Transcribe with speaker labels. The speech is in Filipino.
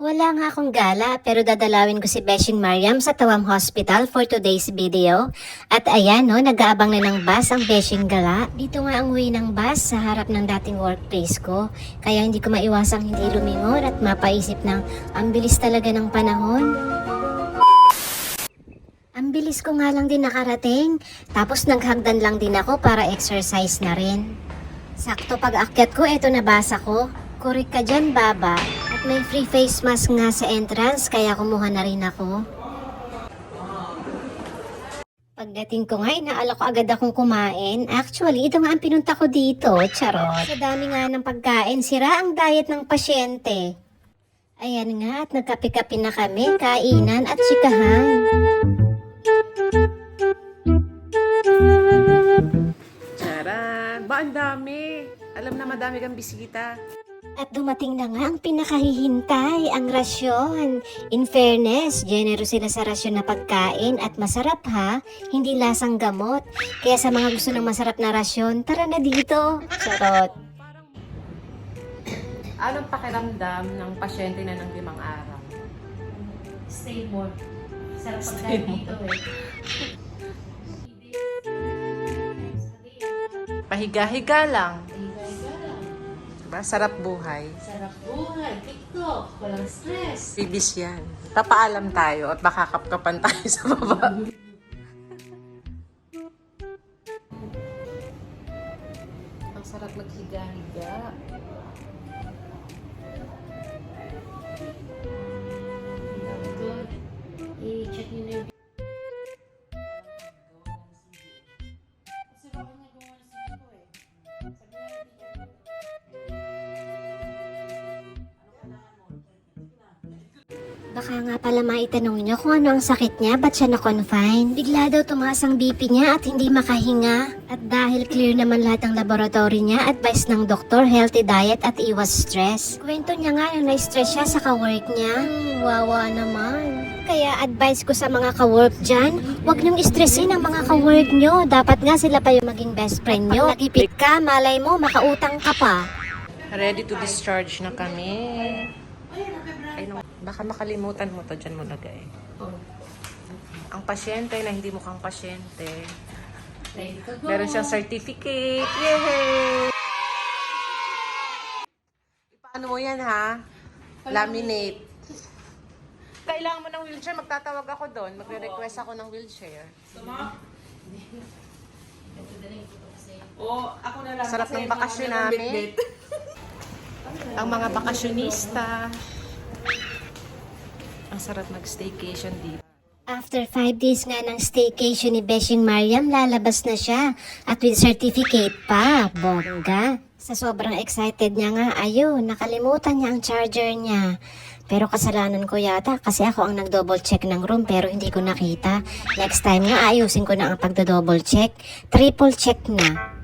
Speaker 1: Wala nga akong gala pero dadalawin ko si Beshing Mariam sa Tawam Hospital for today's video. At ayan no, nag-aabang na ng bus ang Beshing Gala. Dito nga ang way ng bus sa harap ng dating workplace ko. Kaya hindi ko maiwasang hindi lumingon at mapaisip ng ang bilis talaga ng panahon. Ang bilis ko nga lang din nakarating. Tapos naghagdan lang din ako para exercise na rin. Sakto pag akyat ko, eto nabasa ko. Kurik ka dyan, baba. May free face mask nga sa entrance, kaya kumuha na rin ako. Pagdating ko nga, inaalok ko agad akong kumain. Actually, ito nga ang pinunta ko dito, charot. Sa dami nga ng pagkain, sira ang diet ng pasyente. Ayan nga, at nagkape-kape na kami, kainan at chikahan.
Speaker 2: Charan! Ba, ang dami! Alam na madami kang bisita.
Speaker 1: At dumating na nga ang pinakahihintay, ang rasyon. In fairness, generous sila sa rasyon na pagkain at masarap ha, hindi lasang gamot. Kaya sa mga gusto ng masarap na rasyon, tara na dito. Charot.
Speaker 2: Anong pakiramdam ng pasyente na ng limang araw?
Speaker 1: Stay more. Sarap
Speaker 2: pagkain
Speaker 1: dito eh.
Speaker 2: Pahiga-higa lang. Diba? Sarap buhay.
Speaker 1: Sarap buhay, TikTok, walang stress.
Speaker 2: Bibis yan. Papaalam tayo at baka kapkapan tayo sa baba. Ang sarap maghiga-higa.
Speaker 1: Baka nga pala maitanong niyo kung ano ang sakit niya, ba't siya na-confine? Bigla daw tumaas ang BP niya at hindi makahinga. At dahil clear naman lahat ng laboratory niya, advice ng doktor, healthy diet at iwas stress. Kwento niya nga na na-stress siya sa kawork niya. Hmm, wawa naman. Kaya advice ko sa mga kawork dyan, huwag niyong stressin ang mga kawork niyo. Dapat nga sila pa yung maging best friend niyo. Pag nagipit ka, malay mo, makautang ka pa.
Speaker 2: Ready to discharge na kami. Ay, no, baka makalimutan mo to dyan mo lagay. Ang pasyente na hindi mukhang pasyente. Meron siyang certificate. Yay! Paano mo yan, ha? Laminate. Kailangan mo ng wheelchair, magtatawag ako doon. Magre-request ako ng wheelchair.
Speaker 3: O, ako na lang.
Speaker 2: Sarap ng bakasyon namin. Ang mga bakasyonista. Ang sarap mag-staycation dito.
Speaker 1: After 5 days nga ng staycation ni Beshing Mariam, lalabas na siya. At with certificate pa, bongga. Sa sobrang excited niya nga, ayun, nakalimutan niya ang charger niya. Pero kasalanan ko yata kasi ako ang nag-double check ng room pero hindi ko nakita. Next time nga ayusin ko na ang pagdo-double check. Triple check na.